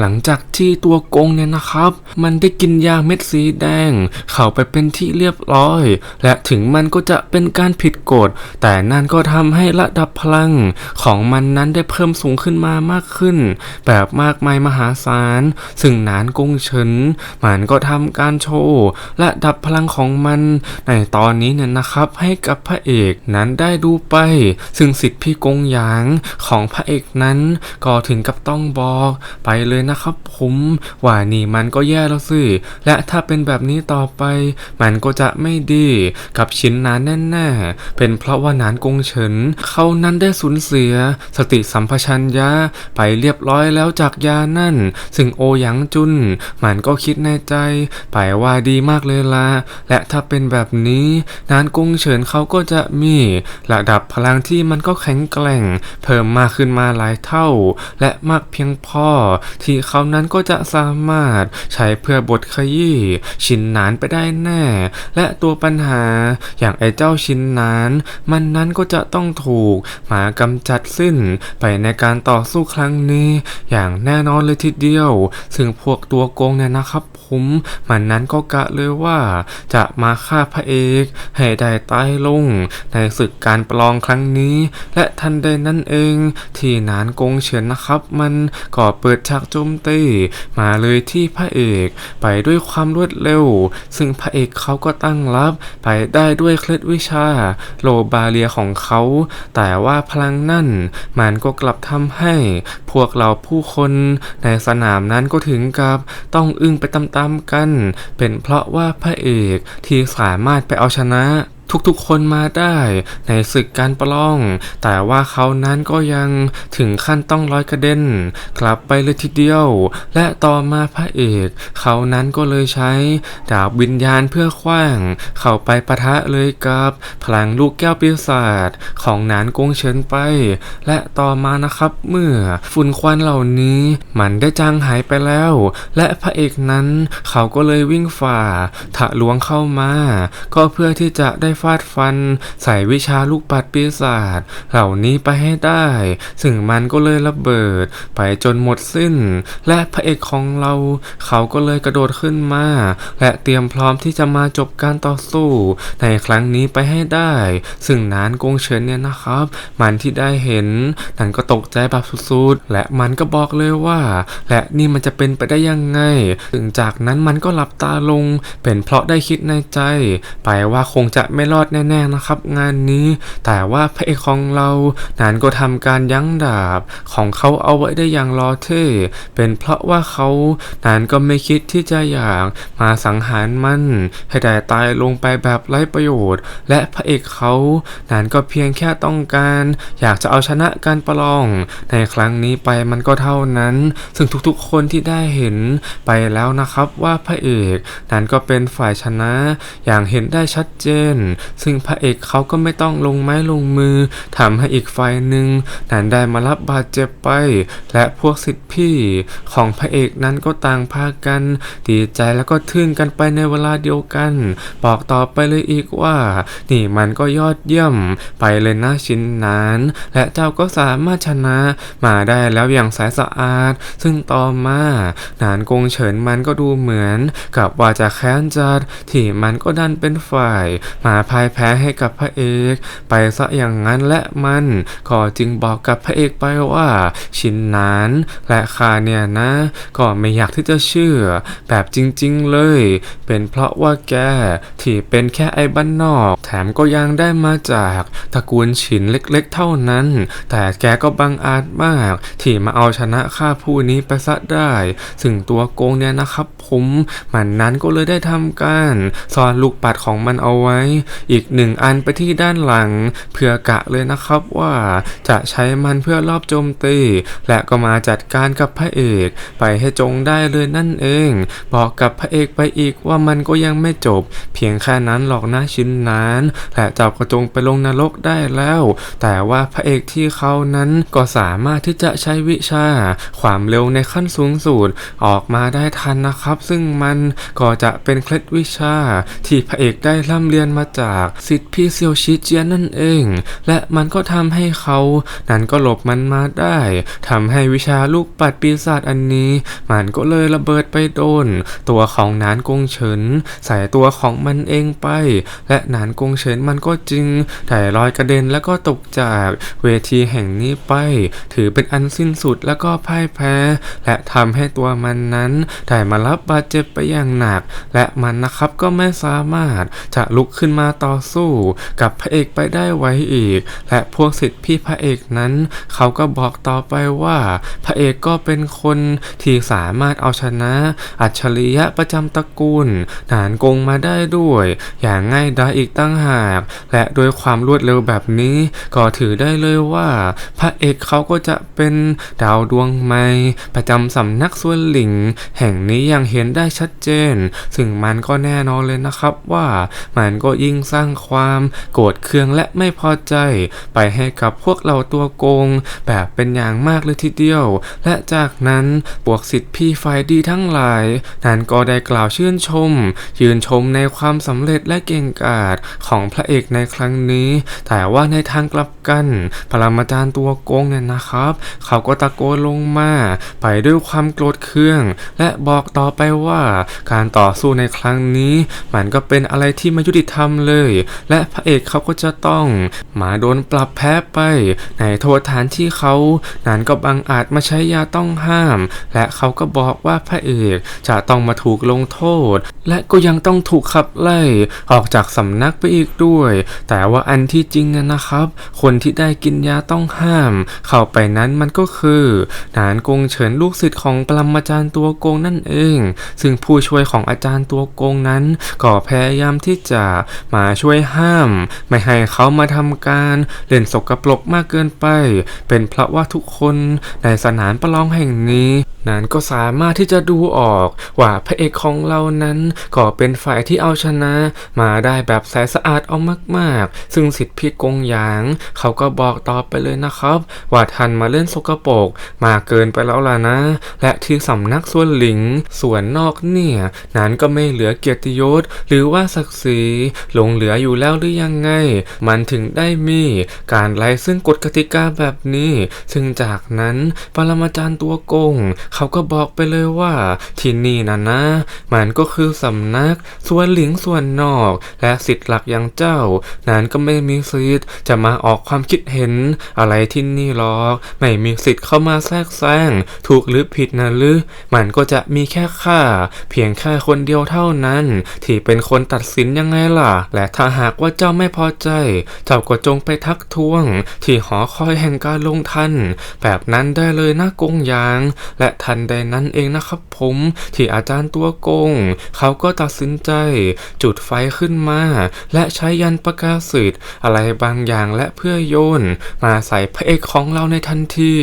หลังจากที่ตัวกงเนี่ยนะครับ มันได้กินยาเม็ดสีแดง เข้าไปเป็นที่เรียบร้อย และถึงมันก็จะเป็นการผิดกฎ แต่นั่นก็ทำให้ระดับพลังของมันนั้นได้เพิ่มสูงขึ้นมามากขึ้น แบบมากมายมหาศาล ซึ่งนานกงเฉินมันก็ทำการโชว์ระดับพลังของมัน ในตอนนี้เนี่ยนะครับให้กับพระเอกนั้นได้ดูไป ซึ่งสิทธิพี่กงหยางของพระเอกนั้นก็ถึงกับต้องบอกไปเลยนะครับผมว่านี่มันก็แย่แล้วสิ และถ้าเป็นแบบนี้ต่อไป มันก็จะไม่ดีกับชิ้นนั้นแน่ๆ เป็นเพราะว่าหนานกงเฉิน เขานั้นได้สูญเสีย สติสัมปชัญญะไปเรียบร้อยแล้วจากยานั่น ซึ่งโอหยางจุน มันก็คิดในใจ ไปว่าดีมากเลยละและถ้าเป็นแบบนี้นานกงเฉินเขาก็จะมีระดับพลังที่มันก็แข็งแกร่ง เพิ่มมากขึ้นมาหลายเท่า และมากเพียงพอที่เขานั้นก็จะสามารถใช้เพื่อบทขยี้ชินนานไปได้แน่ และตัวปัญหาอย่างไอ้เจ้าชินนาน มันนั้นก็จะต้องถูกหมากำจัดสิ้นไปในการต่อสู้ครั้งนี้ อย่างแน่นอนเลยทีเดียว ซึ่งพวกตัวโกงเนี่ยนะครับผมมันนั้นก็กะเลยว่า จะมาฆ่าพระเอกให้ได้ตายลง ในศึกการประลองครั้งนี้ และทันใดนั้นเอง ที่นานกงเฉินนะครับ มันก็เปิดฉากโจมตีมาเลยที่พระเอก ไปด้วยความรวดเร็ว ซึ่งพระเอกเขาก็ตั้งรับ ไปได้ด้วยเคล็ดวิชา โลบาเลียของเขา แต่ว่าพลังนั่น มันก็กลับทำให้ พวกเราผู้คนในสนามนั้นก็ถึงกับต้องอึ้งไปตามๆกัน เป็นเพราะว่าพระเอกที่สามารถไปเอาชนะ ทุกๆคนมาได้ในศึกการประลอง แต่ว่าเขานั้นก็ยังถึงขั้นต้องร้อยกระเด็น กลับไปเลยทีเดียว และต่อมาพระเอก เขานั้นก็เลยใช้ ดาบวิญญาณเพื่อขว้าง เข้าไปปะทะเลยกับ พลังลูกแก้วปีศาจของหนานกงเฉินไป และต่อมานะครับเมื่อฝุ่นควันเหล่านี้ มันได้จางหายไปแล้ว และพระเอกนั้น เขาก็เลยวิ่งฝ่า ทะลวงเข้ามา ก็เพื่อที่จะได้ฟาดฟัน ใส่วิชาลูกปัดปีศาจเหล่านี้ไปให้ได้ ซึ่งมันก็เลยระเบิด ไปจนหมดสิ้น และพระเอกของเรา เขาก็เลยกระโดดขึ้นมา และเตรียมพร้อมที่จะมาจบการต่อสู้ ในครั้งนี้ไปให้ได้ ซึ่งนานกงเฉินเนี่ยนะครับ มันที่ได้เห็นนั่นก็ตกใจแบบสุดๆและมันก็บอกเลยว่า และนี่มันจะเป็นไปได้ยังไง ถึงจากนั้นมันก็หลับตาลง เป็นเพราะได้คิดในใจ ไปว่าคงจะไม่รอดแน่ๆนะครับ งานนี้แต่ว่าพระเอกของเรานั้นก็ทำการยั้งดาบของเขาเอาไว้ได้อย่างรอเท่เป็นเพราะว่าเขานั้นก็ไม่คิดที่จะอยากมาสังหารมัน ให้ได้ตายลงไปแบบไร้ประโยชน์ และพระเอกเขานั้นก็เพียงแค่ต้องการ อยากจะเอาชนะการประลอง ในครั้งนี้ไปมันก็เท่านั้น ซึ่งทุกๆคนที่ได้เห็นไปแล้วนะครับว่าพระเอกนั้นก็เป็นฝ่ายชนะอย่างเห็นได้ชัดเจนซึ่งพระเอกเขาก็ไม่ต้องลงไม้ลงมือทำให้อีกฝ่ายหนึ่งนั้นได้มารับบาดเจ็บไป และพวกสิทธิพี่ของพระเอกนั้นก็ต่างพากันดีใจแล้วก็ทึ่งกันไปในเวลาเดียวกัน บอกต่อไปเลยอีกว่า นี่มันก็ยอดเยี่ยมไปเลยนะชิ้นนั้น และเจ้าก็สามารถชนะมาได้แล้วอย่างสายสะอาด ซึ่งต่อมานานกงเฉินมันก็ดูเหมือน กับว่าจะแค้นจัดที่มันก็ดันเป็นฝ่าย มาพ่ายแพ้ให้กับพระเอก ไปซะอย่างนั้นและมันก็จึงบอกกับพระเอกไปว่า ชินนันและข้าเนี่ยนะ ก็ไม่อยากที่จะเชื่อ แบบจริงๆเลย เป็นเพราะว่าแกที่เป็นแค่ไอ้บ้านนอก แถมก็ยังได้มาจากตระกูลฉินเล็กๆเท่านั้น แต่แกก็บังอาจมาก ที่มาเอาชนะข้าผู้นี้ไปซะได้ซึ่งตัวโกงเนี่ยนะครับผมมันนั้นก็เลยได้ทำการซ่อนลูกปัดของมันเอาไว้อีกหนึ่งอันไปที่ด้านหลังเพื่อกะเลยนะครับว่าจะใช้มันเพื่อรอบโจมตี และก็มาจัดการกับพระเอก ไปให้จงได้เลยนั่นเอง บอกกับพระเอกไปอีกว่ามันก็ยังไม่จบ เพียงแค่นั้นหรอกนะชิ้นนั้นและจ้าก็จงไปลงนรกได้แล้ว แต่ว่าพระเอกที่เขานั้นก็สามารถที่จะใช้วิชา ความเร็วในขั้นสูงสุดออกมาได้ทันนะครับ ซึ่งมันก็จะเป็นเคล็ดวิชาที่พระเอกได้ร่ำเรียนมาจากจากสิทธิพี่เซียวชิเจียนนั่นเอง และมันก็ทำให้เขานั้นก็หลบมันมาได้ทำให้วิชาลูกปัดปีศาจอันนี้ มันก็เลยระเบิดไปโดน ตัวของนานกงเฉิน ใส่ตัวของมันเองไป และนานกงเฉินมันก็จริงแต่ลอยกระเด็นแล้วก็ตกจากเวทีแห่งนี้ไป ถือเป็นอันสิ้นสุดแล้วก็พ่ายแพ้ และทำให้ตัวมันนั้นได้มารับบาดเจ็บไปอย่างหนัก และมันนะครับก็ไม่สามารถจะลุกขึ้นมาต่อสู้กับพระเอกไปได้ไวอีก และพวกศิษย์พี่พระเอกนั้น เขาก็บอกต่อไปว่า พระเอกก็เป็นคนที่สามารถเอาชนะ อัจฉริยะประจำตระกูลหนานกงมาได้ด้วย อย่างง่ายดายอีกตั้งหาก และโดยความรวดเร็วแบบนี้ก็ถือได้เลยว่า พระเอกเขาก็จะเป็นดาวดวงใหม่ประจำสำนักส่วนหลิง แห่งนี้อย่างเห็นได้ชัดเจน ซึ่งมันก็แน่นอนเลยนะครับว่ามันก็ยิ่งสร้างความโกรธเคืองและไม่พอใจ ไปให้กับพวกเราตัวโกง แบบเป็นอย่างมากเลยทีเดียว และจากนั้นพวกสิทธิพี่ฝ่ายดีทั้งหลายนั้นก็ได้กล่าวชื่นชม ยืนชมในความสำเร็จและเก่งกาจของพระเอกในครั้งนี้ แต่ว่าในทางกลับกันปรมาจารย์ตัวโกงเนี่ยนะครับ เขาก็ตะโกนลงมาไปด้วยความโกรธเคือง และบอกต่อไปว่าการต่อสู้ในครั้งนี้ มันก็เป็นอะไรที่ไม่ยุติธรรมเลยและพระเอกเขาก็จะต้องมาโดนปรับแพ้ไป ในโทษฐานที่เขานั้นก็บังอาจมาใช้ยาต้องห้าม และเขาก็บอกว่าพระเอกจะต้องมาถูกลงโทษ และก็ยังต้องถูกขับไล่ออกจากสำนักไปอีกด้วย แต่ว่าอันที่จริงนะนะครับ คนที่ได้กินยาต้องห้าม เข้าไปนั้นมันก็คือ นานกงเฉินลูกศิษย์ของปรมาจารย์ตัวโกงนั่นเอง ซึ่งผู้ช่วยของอาจารย์ตัวโกงนั้น ก็พยายามที่จะมาช่วยห้าม ไม่ให้เขามาทำการเล่นสกปรกมากเกินไป เป็นเพราะว่าทุกคนในสนามประลองแห่งนี้ นั้นก็สามารถที่จะดูออกว่าพระเอกของเรานั้นก็เป็นฝ่ายที่เอาชนะมาได้แบบแสนสะอาดเอามากๆ ซึ่งสิทธิพี่กงหยาง เขาก็บอกต่อไปเลยนะครับ ว่าท่านมาเล่นสกปรกมาเกินไปแล้วล่ะนะ และที่สำนักส่วนหลิงส่วนนอกเนี่ยนั้นก็ไม่เหลือเกียรติยศ หรือว่าศักดิ์ศรีหลงเหลืออยู่แล้วหรือยังไง มันถึงได้มีการไล่ซึ่งกฎกติกาแบบนี้ ซึ่งจากนั้นปรมาจารย์ตัวโกงเขาก็บอกไปเลยว่าที่นี่นะนะ มันก็คือสำนักส่วนหลิงส่วนนอก และสิทธิ์หลักอย่างเจ้า นั้นก็ไม่มีสิทธิ์จะมาออกความคิดเห็น อะไรที่นี่หรอก ไม่มีสิทธิ์เข้ามาแทรกแซงถูกหรือผิดนะหรือ มันก็จะมีแค่ข้าเพียงแค่คนเดียวเท่านั้น ที่เป็นคนตัดสินยังไงล่ะ และถ้าหากว่าเจ้าไม่พอใจ เจ้าก็จงไปทักท้วง ที่หอคอยแห่งการลงทัน แบบนั้นได้เลยนะกงยาง และทันใดนั้นเองนะครับผมที่อาจารย์ตัวโกง เขาก็ตัดสินใจ จุดไฟขึ้นมา และใช้ยันประกาศสิทธิ์อะไรบางอย่างและเพื่อโยน มาใส่พระเอกของเราในทันที